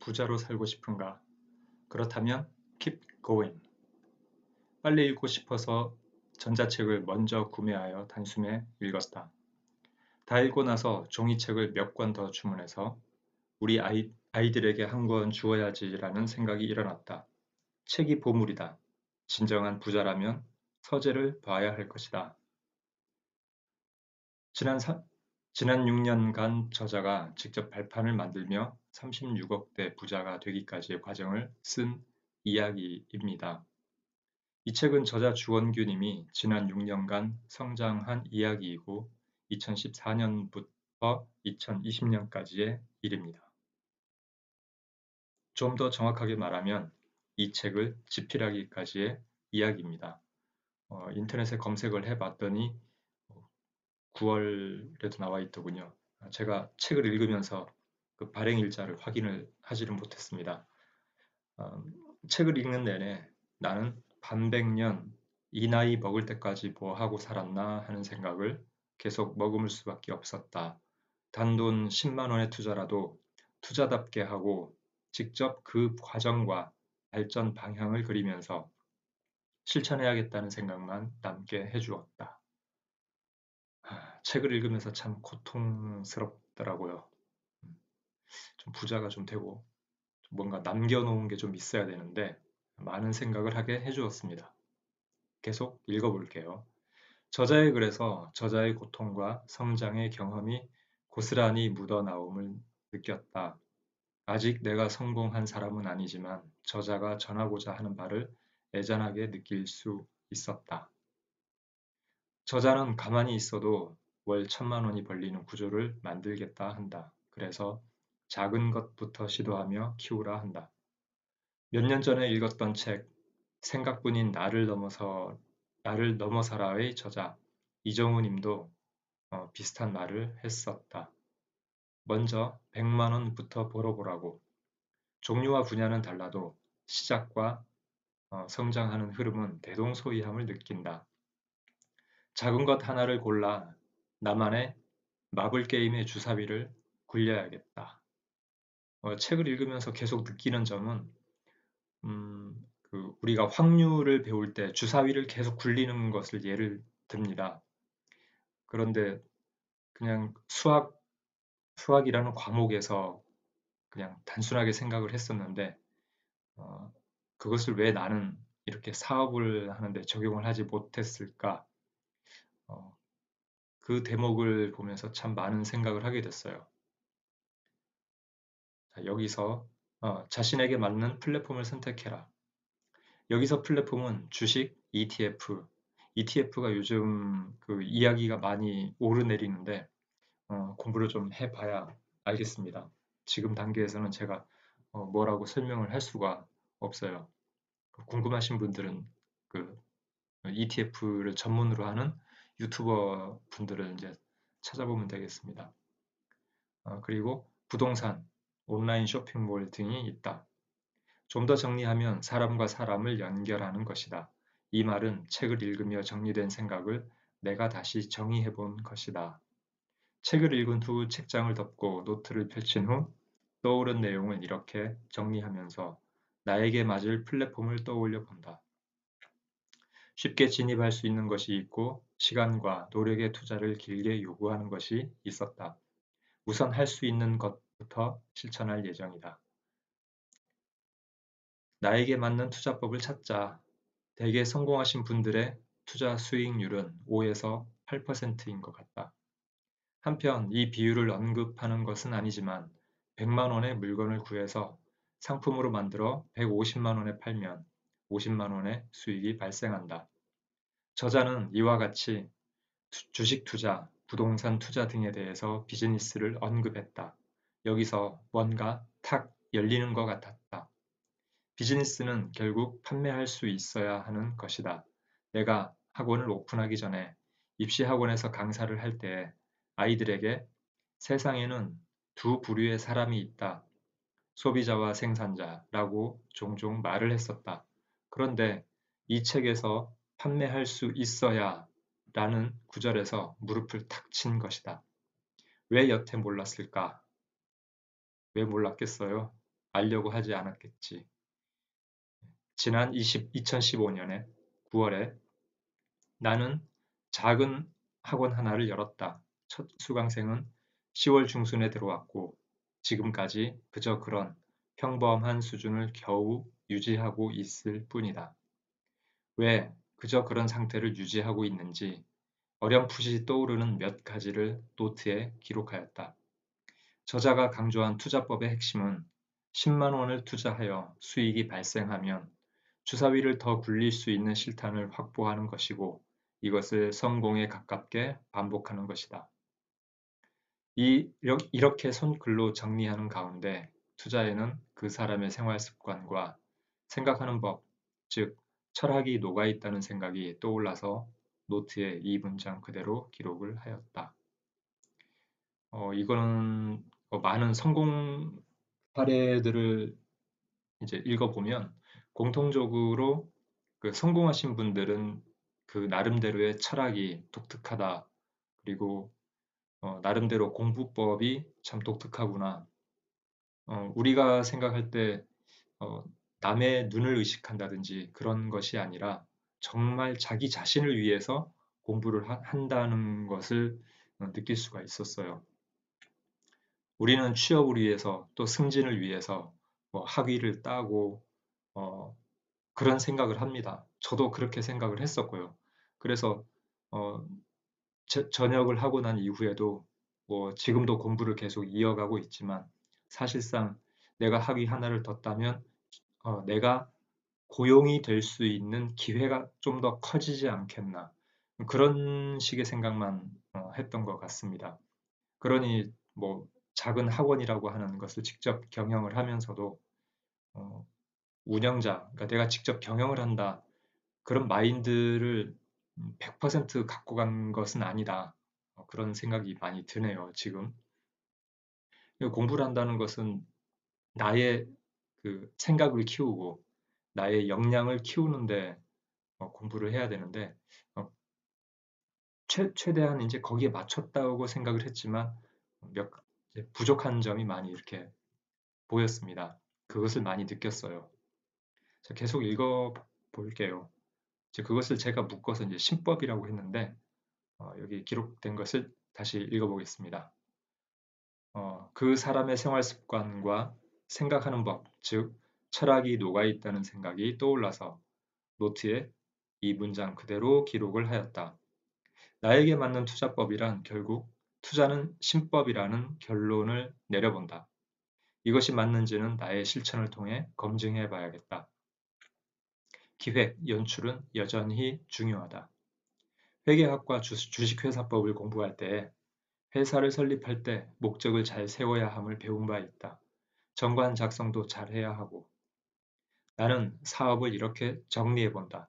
부자로 살고 싶은가? 그렇다면 keep going. 빨리 읽고 싶어서 전자책을 먼저 구매하여 단숨에 읽었다. 다 읽고 나서 종이책을 몇 권 더 주문해서 우리 아이, 아이들에게 한 권 주어야지라는 생각이 일어났다. 책이 보물이다. 진정한 부자라면 서재를 봐야 할 것이다. 지난, 사, 지난 6년간 저자가 직접 발판을 만들며 36억대 부자가 되기까지의 과정을 쓴 이야기입니다. 이 책은 저자 주원규님이 지난 6년간 성장한 이야기이고 2014년부터 2020년까지의 일입니다. 좀 더 정확하게 말하면 이 책을 집필하기까지의 이야기입니다. 어, 인터넷에 검색을 해봤더니 9월에도 나와 있더군요. 제가 책을 읽으면서 그 발행 일자를 확인을 하지는 못했습니다. 어, 책을 읽는 내내 나는 반백년 이 나이 먹을 때까지 뭐 하고 살았나 하는 생각을 계속 머금을 수밖에 없었다. 단돈 10만 원의 투자라도 투자답게 하고 직접 그 과정과 발전 방향을 그리면서 실천해야겠다는 생각만 남게 해주었다. 책을 읽으면서 참 고통스럽더라고요. 음, 좀 부자가 좀 되고 뭔가 남겨놓은 게 좀 있어야 되는데 많은 생각을 하게 해주었습니다. 계속 읽어볼게요. 저자의 글에서 저자의 고통과 성장의 경험이 고스란히 묻어나옴을 느꼈다. 아직 내가 성공한 사람은 아니지만 저자가 전하고자 하는 바를 애잔하게 느낄 수 있었다. 저자는 가만히 있어도 월 천만 원이 벌리는 구조를 만들겠다 한다. 그래서 작은 것부터 시도하며 키우라 한다. 몇 년 전에 읽었던 책 생각뿐인 나를 넘어서 나를 넘어서라의 저자 이정우 님도 어, 비슷한 말을 했었다. 먼저 100만 원부터 벌어보라고. 종류와 분야는 달라도 시작과 어, 성장하는 흐름은 대동소이함을 느낀다. 작은 것 하나를 골라 나만의 마블 게임의 주사위를 굴려야겠다. 어, 책을 읽으면서 계속 느끼는 점은 음, 그 우리가 확률을 배울 때 주사위를 계속 굴리는 것을 예를 듭니다. 그런데 그냥 수학 수학이라는 과목에서 그냥 단순하게 생각을 했었는데 어, 그것을 왜 나는 이렇게 사업을 하는데 적용을 하지 못했을까? 어, 그 대목을 보면서 참 많은 생각을 하게 됐어요. 자, 여기서 어, 자신에게 맞는 플랫폼을 선택해라. 여기서 플랫폼은 주식, ETF. ETF가 요즘 그 이야기가 많이 오르내리는데 어, 공부를 좀 해봐야 알겠습니다. 지금 단계에서는 제가 어, 뭐라고 설명을 할 수가 없어요. 궁금하신 분들은 그 ETF를 전문으로 하는 유튜버 분들을 이제 찾아보면 되겠습니다. 어, 그리고 부동산, 온라인 쇼핑몰 등이 있다. 좀 더 정리하면 사람과 사람을 연결하는 것이다. 이 말은 책을 읽으며 정리된 생각을 내가 다시 정의해 본 것이다. 책을 읽은 후 책장을 덮고 노트를 펼친 후 떠오른 내용을 이렇게 정리하면서 나에게 맞을 플랫폼을 떠올려 본다. 쉽게 진입할 수 있는 것이 있고 시간과 노력의 투자를 길게 요구하는 것이 있었다. 우선 할 수 있는 것부터 실천할 예정이다. 나에게 맞는 투자법을 찾자. 대개 성공하신 분들의 투자 수익률은 5에서 8%인 것 같다. 한편 이 비율을 언급하는 것은 아니지만 100만 원의 물건을 구해서 상품으로 만들어 150만 원에 팔면 50만 원의 수익이 발생한다. 저자는 이와 같이 주식 투자, 부동산 투자 등에 대해서 비즈니스를 언급했다. 여기서 뭔가 탁 열리는 것 같았다. 비즈니스는 결국 판매할 수 있어야 하는 것이다. 내가 학원을 오픈하기 전에 입시 학원에서 강사를 할때 아이들에게 세상에는 두 부류의 사람이 있다. 소비자와 생산자라고 종종 말을 했었다. 그런데 이 책에서 판매할 수 있어야 라는 구절에서 무릎을 탁 친 것이다. 왜 여태 몰랐을까? 왜 몰랐겠어요? 알려고 하지 않았겠지. 지난 20, 2015년에 9월에 나는 작은 학원 하나를 열었다. 첫 수강생은 10월 중순에 들어왔고 지금까지 그저 그런 평범한 수준을 겨우 유지하고 있을 뿐이다. 왜 그저 그런 상태를 유지하고 있는지 어렴풋이 떠오르는 몇 가지를 노트에 기록하였다. 저자가 강조한 투자법의 핵심은 10만 원을 투자하여 수익이 발생하면 주사위를 더 굴릴 수 있는 실탄을 확보하는 것이고 이것을 성공에 가깝게 반복하는 것이다. 이, 이렇게 손글로 정리하는 가운데 투자에는 그 사람의 생활 습관과 생각하는 법, 즉 철학이 녹아 있다는 생각이 떠올라서 노트에 이 문장 그대로 기록을 하였다. 어, 이거는 어, 많은 성공 사례들을 이제 읽어보면 공통적으로 그 성공하신 분들은 그 나름대로의 철학이 독특하다. 그리고 어, 나름대로 공부법이 참 독특하구나. 어, 우리가 생각할 때 어, 남의 눈을 의식한다든지 그런 것이 아니라 정말 자기 자신을 위해서 공부를 하, 한다는 것을 어, 느낄 수가 있었어요. 우리는 취업을 위해서 또 승진을 위해서 뭐 학위를 따고 어, 그런 생각을 합니다. 저도 그렇게 생각을 했었고요. 그래서 어, 제, 전역을 하고 난 이후에도 뭐 지금도 공부를 계속 이어가고 있지만 사실상 내가 학위 하나를 더 따면 어, 내가 고용이 될 수 있는 기회가 좀 더 커지지 않겠나 그런 식의 생각만 어, 했던 것 같습니다. 그러니 뭐 작은 학원이라고 하는 것을 직접 경영을 하면서도 어, 운영자, 그러니까 내가 직접 경영을 한다 그런 마인드를 100% 갖고 간 것은 아니다. 어, 그런 생각이 많이 드네요, 지금. 공부를 한다는 것은 나의 그 생각을 키우고 나의 역량을 키우는데 어, 공부를 해야 되는데 어, 최, 최대한 이제 거기에 맞췄다고 생각을 했지만 몇 부족한 점이 많이 이렇게 보였습니다. 그것을 많이 느꼈어요. 계속 읽어 볼게요. 그것을 제가 묶어서 이제 신법이라고 했는데 어, 여기 기록된 것을 다시 읽어보겠습니다. 어, 그 사람의 생활 습관과 생각하는 법, 즉 철학이 녹아 있다는 생각이 떠올라서 노트에 이 문장 그대로 기록을 하였다. 나에게 맞는 투자법이란 결국 투자는 신법이라는 결론을 내려본다. 이것이 맞는지는 나의 실천을 통해 검증해 봐야겠다. 기획, 연출은 여전히 중요하다. 회계학과 주식회사법을 공부할 때 회사를 설립할 때 목적을 잘 세워야 함을 배운 바 있다. 정관 작성도 잘 해야 하고 나는 사업을 이렇게 정리해 본다.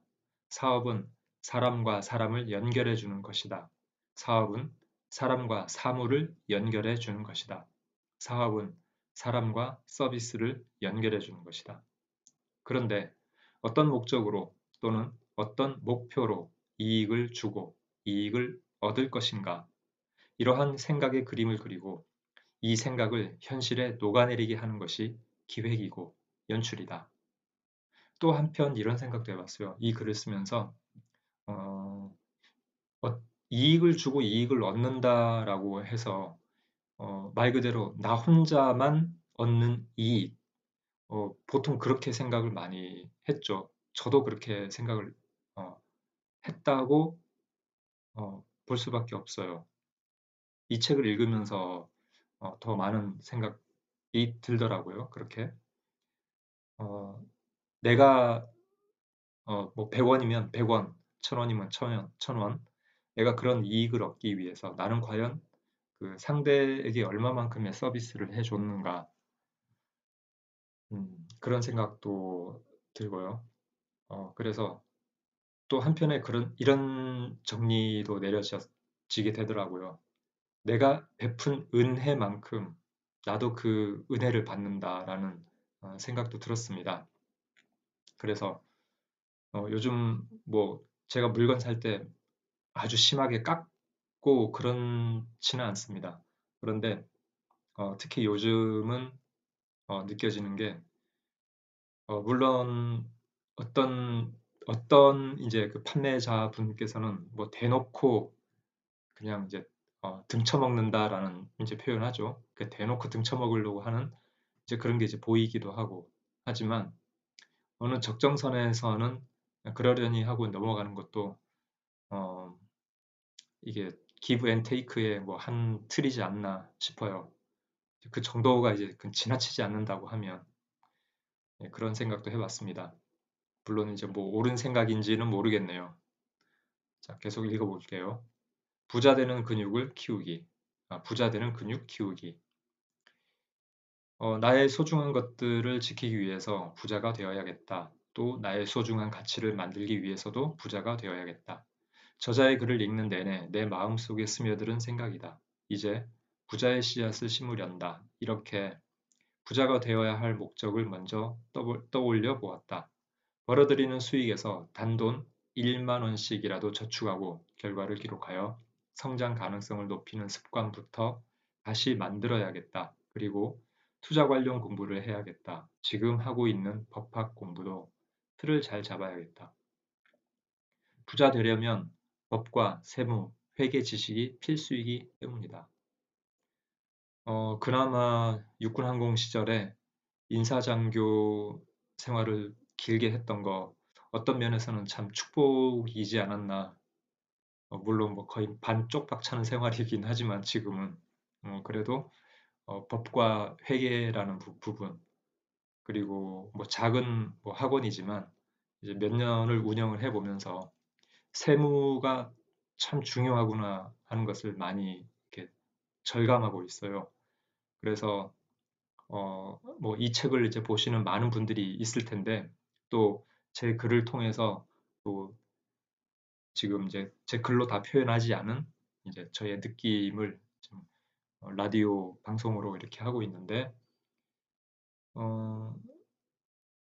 사업은 사람과 사람을 연결해 주는 것이다. 사업은 사람과 사물을 연결해 주는 것이다. 사업은 사람과 서비스를 연결해 주는 것이다. 그런데 어떤 목적으로 또는 어떤 목표로 이익을 주고 이익을 얻을 것인가 이러한 생각의 그림을 그리고 이 생각을 현실에 녹아내리게 하는 것이 기획이고 연출이다. 또 한편 이런 생각도 해봤어요. 이 글을 쓰면서 어, 어, 이익을 주고 이익을 얻는다라고 해서 어, 말 그대로 나 혼자만 얻는 이익 어, 보통 그렇게 생각을 많이 했죠. 저도 그렇게 생각을 어, 했다고 어, 볼 수밖에 없어요. 이 책을 읽으면서 어, 더 많은 생각이 들더라고요. 그렇게 어, 내가 어, 뭐 100원이면 100원, 1000원이면 1000원, 1000원 내가 그런 이익을 얻기 위해서 나는 과연 그 상대에게 얼마만큼의 서비스를 해줬는가 음, 그런 생각도 들고요. 어, 그래서 또 한편에 그런 이런 정리도 내려지게 되더라고요. 내가 베푼 은혜만큼 나도 그 은혜를 받는다라는 어, 생각도 들었습니다. 그래서 어, 요즘 뭐 제가 물건 살 때 아주 심하게 깎고 그렇지는 않습니다. 그런데 어, 특히 요즘은 어, 느껴지는 게 어, 물론 어떤 어떤 이제 그 판매자 분께서는 뭐 대놓고 그냥 이제 어, 등쳐먹는다라는 이제 표현하죠. 그 대놓고 등쳐먹으려고 하는 이제 그런 게 이제 보이기도 하고 하지만 어느 적정선에서는 그러려니 하고 넘어가는 것도 어, 이게 기브 앤 테이크의 뭐 한 틀이지 않나 싶어요. 그 정도가 이제 그 지나치지 않는다고 하면 예, 그런 생각도 해봤습니다. 물론 이제 뭐 옳은 생각인지는 모르겠네요. 자, 계속 읽어볼게요. 부자 되는 근육을 키우기. 아, 부자 되는 근육 키우기. 어, 나의 소중한 것들을 지키기 위해서 부자가 되어야겠다. 또 나의 소중한 가치를 만들기 위해서도 부자가 되어야겠다. 저자의 글을 읽는 내내 내 마음속에 스며드는 생각이다. 이제 부자의 씨앗을 심으련다. 이렇게 부자가 되어야 할 목적을 먼저 떠올려 보았다. 벌어들이는 수익에서 단돈 1만 원씩이라도 저축하고 결과를 기록하여 성장 가능성을 높이는 습관부터 다시 만들어야겠다. 그리고 투자 관련 공부를 해야겠다. 지금 하고 있는 법학 공부도 틀을 잘 잡아야겠다. 부자 되려면 법과 세무, 회계 지식이 필수이기 때문이다. 어, 그나마 육군항공 시절에 인사장교 생활을 길게 했던 거 어떤 면에서는 참 축복이지 않았나. 어, 물론 뭐 거의 반쪽박 차는 생활이긴 하지만 지금은 어, 그래도 어, 법과 회계라는 부, 분 그리고 뭐 작은 뭐 학원이지만 이제 몇 년을 운영을 해보면서 세무가 참 중요하구나 하는 것을 많이 이렇게 절감하고 있어요. 그래서 어, 뭐 이 책을 이제 보시는 많은 분들이 있을 텐데 또 제 글을 통해서 또 지금 이제 제 글로 다 표현하지 않은 이제 저의 느낌을 좀 어, 라디오 방송으로 이렇게 하고 있는데 어,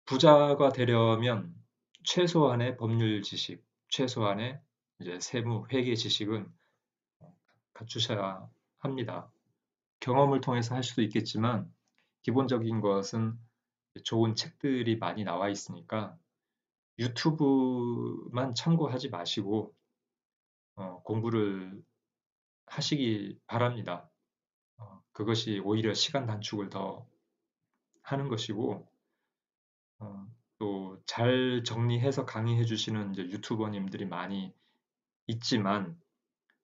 부자가 되려면 최소한의 법률 지식, 최소한의 이제 세무 회계 지식은 갖추셔야 합니다. 경험을 통해서 할 수도 있겠지만 기본적인 것은 좋은 책들이 많이 나와 있으니까 유튜브만 참고하지 마시고 어, 공부를 하시기 바랍니다. 어, 그것이 오히려 시간 단축을 더 하는 것이고 어, 또잘 정리해서 강의해 주시는 유튜버님들이 많이 있지만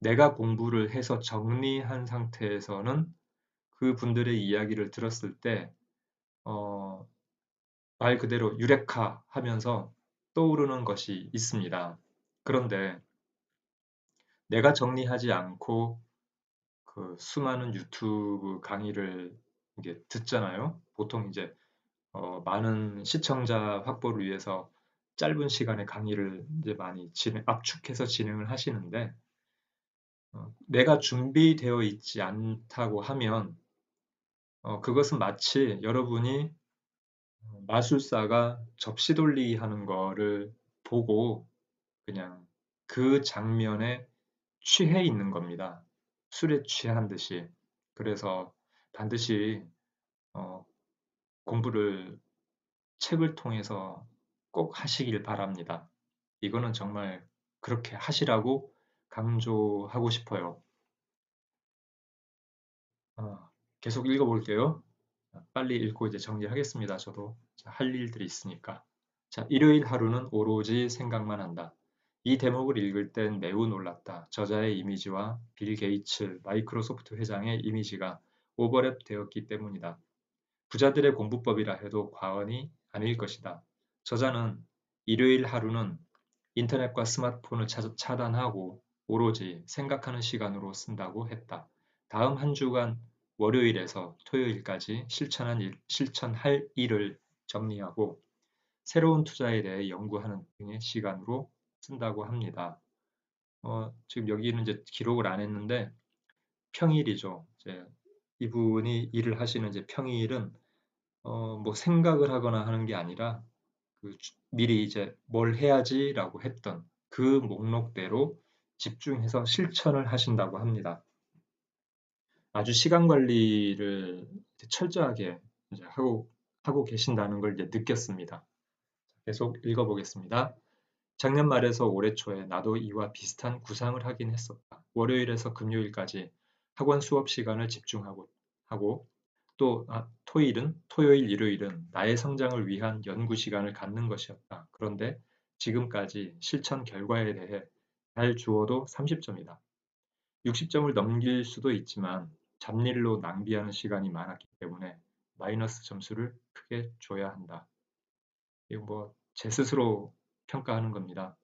내가 공부를 해서 정리한 상태에서는 그 분들의 이야기를 들었을 때, 어, 말 그대로 유레카 하면서 떠오르는 것이 있습니다. 그런데 내가 정리하지 않고 그 수많은 유튜브 강의를 이게 듣잖아요. 보통 이제 어, 많은 시청자 확보를 위해서 짧은 시간에 강의를 이제 많이 진행, 압축해서 진행을 하시는데 어, 내가 준비되어 있지 않다고 하면 어, 그것은 마치 여러분이 마술사가 접시 돌리기 하는 거를 보고 그냥 그 장면에 취해 있는 겁니다. 술에 취한 듯이. 그래서 반드시 어, 공부를 책을 통해서 꼭 하시길 바랍니다. 이거는 정말 그렇게 하시라고 강조하고 싶어요. 어, 계속 읽어볼게요. 빨리 읽고 이제 정리하겠습니다. 저도 할 일들이 있으니까. 자, 일요일 하루는 오로지 생각만 한다. 이 대목을 읽을 땐 매우 놀랐다. 저자의 이미지와 빌 게이츠 마이크로소프트 회장의 이미지가 오버랩 되었기 때문이다. 부자들의 공부법이라 해도 과언이 아닐 것이다. 저자는 일요일 하루는 인터넷과 스마트폰을 차단하고 오로지 생각하는 시간으로 쓴다고 했다. 다음 한 주간 월요일에서 토요일까지 실천한 일, 실천할 일을 정리하고 새로운 투자에 대해 연구하는 등의 시간으로 쓴다고 합니다. 어, 지금 여기는 이제 기록을 안 했는데 평일이죠. 이제 이분이 일을 하시는 이제 평일은 어, 뭐 생각을 하거나 하는 게 아니라 그 미리 이제 뭘 해야지라고 했던 그 목록대로 집중해서 실천을 하신다고 합니다. 아주 시간 관리를 철저하게 하고 하고 계신다는 걸 이제 느꼈습니다. 계속 읽어보겠습니다. 작년 말에서 올해 초에 나도 이와 비슷한 구상을 하긴 했었다. 월요일에서 금요일까지 학원 수업 시간을 집중하고 하고 또 아, 토일은 토요일 일요일은 나의 성장을 위한 연구 시간을 갖는 것이었다. 그런데 지금까지 실천 결과에 대해 잘 주어도 30점이다. 60점을 넘길 수도 있지만 잡일로 낭비하는 시간이 많았기 때문에 마이너스 점수를 크게 줘야 한다. 이거 뭐 제 스스로 평가하는 겁니다.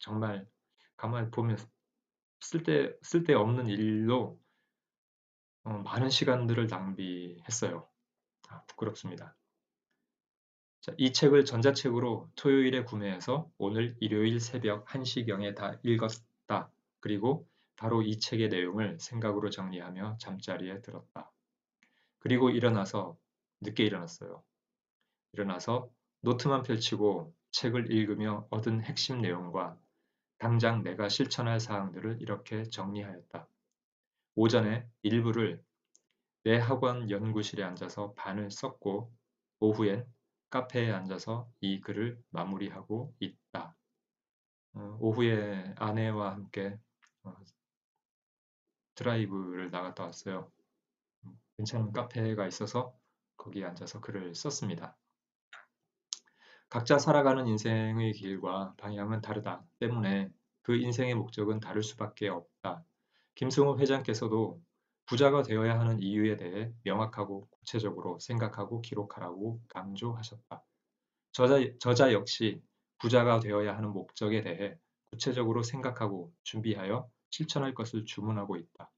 정말 가만히 보면 쓸데 쓸데없는 일로 어, 많은 시간들을 낭비했어요. 아, 부끄럽습니다. 자, 이 책을 전자책으로 토요일에 구매해서 오늘 일요일 새벽 1시경에 다 읽었다. 그리고 바로 이 책의 내용을 생각으로 정리하며 잠자리에 들었다. 그리고 일어나서 늦게 일어났어요. 일어나서 노트만 펼치고 책을 읽으며 얻은 핵심 내용과 당장 내가 실천할 사항들을 이렇게 정리하였다. 오전에 일부를 내 학원 연구실에 앉아서 반을 썼고 오후엔 카페에 앉아서 이 글을 마무리하고 있다. 어, 오후에 아내와 함께 어, 드라이브를 나갔다 왔어요. 음, 괜찮은 카페가 있어서 거기 앉아서 글을 썼습니다. 각자 살아가는 인생의 길과 방향은 다르다 때문에 그 인생의 목적은 다를 수밖에 없다. 김승호 회장께서도 부자가 되어야 하는 이유에 대해 명확하고 구체적으로 생각하고 기록하라고 강조하셨다. 저자, 저자 역시 부자가 되어야 하는 목적에 대해 구체적으로 생각하고 준비하여 실천할 것을 주문하고 있다.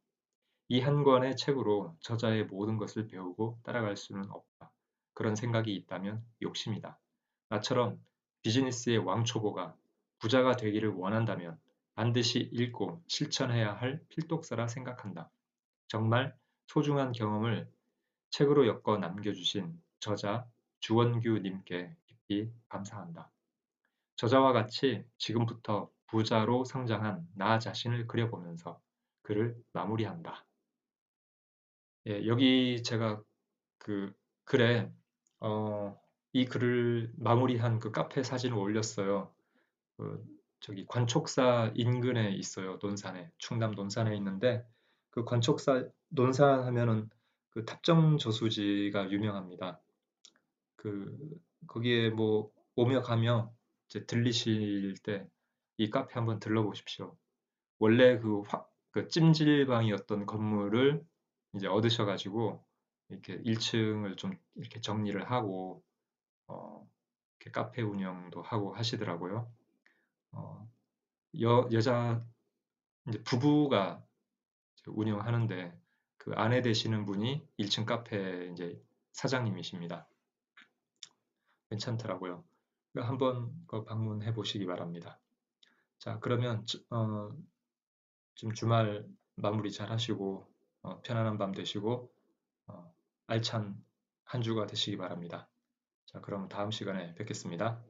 이 한 권의 책으로 저자의 모든 것을 배우고 따라갈 수는 없다. 그런 생각이 있다면 욕심이다. 나처럼 비즈니스의 왕초보가 부자가 되기를 원한다면 반드시 읽고 실천해야 할 필독서라 생각한다. 정말 소중한 경험을 책으로 엮어 남겨주신 저자 주원규 님께 깊이 감사한다. 저자와 같이 지금부터 부자로 성장한 나 자신을 그려보면서 글을 마무리한다. 예, 여기 제가 그 글에 어, 이 글을 마무리한 그 카페 사진을 올렸어요. 그 저기 관촉사 인근에 있어요. 논산에 충남 논산에 있는데 그 관촉사 논산 하면은 그 탑정 저수지가 유명합니다. 그 거기에 뭐 오며 가며 이제 들리실 때 이 카페 한번 들러보십시오. 원래 그, 확, 그 찜질방이었던 건물을 이제 얻으셔가지고 이렇게 1층을 좀 이렇게 정리를 하고 어, 이렇게 카페 운영도 하고 하시더라고요. 어, 여, 여자 이제 부부가 운영하는데 그 아내 되시는 분이 1층 카페 이제 사장님이십니다. 괜찮더라고요. 한번 방문해 보시기 바랍니다. 자, 그러면 어, 좀 주말 마무리 잘 하시고 어, 편안한 밤 되시고 어, 알찬 한 주가 되시기 바랍니다. 자, 그럼 다음 시간에 뵙겠습니다.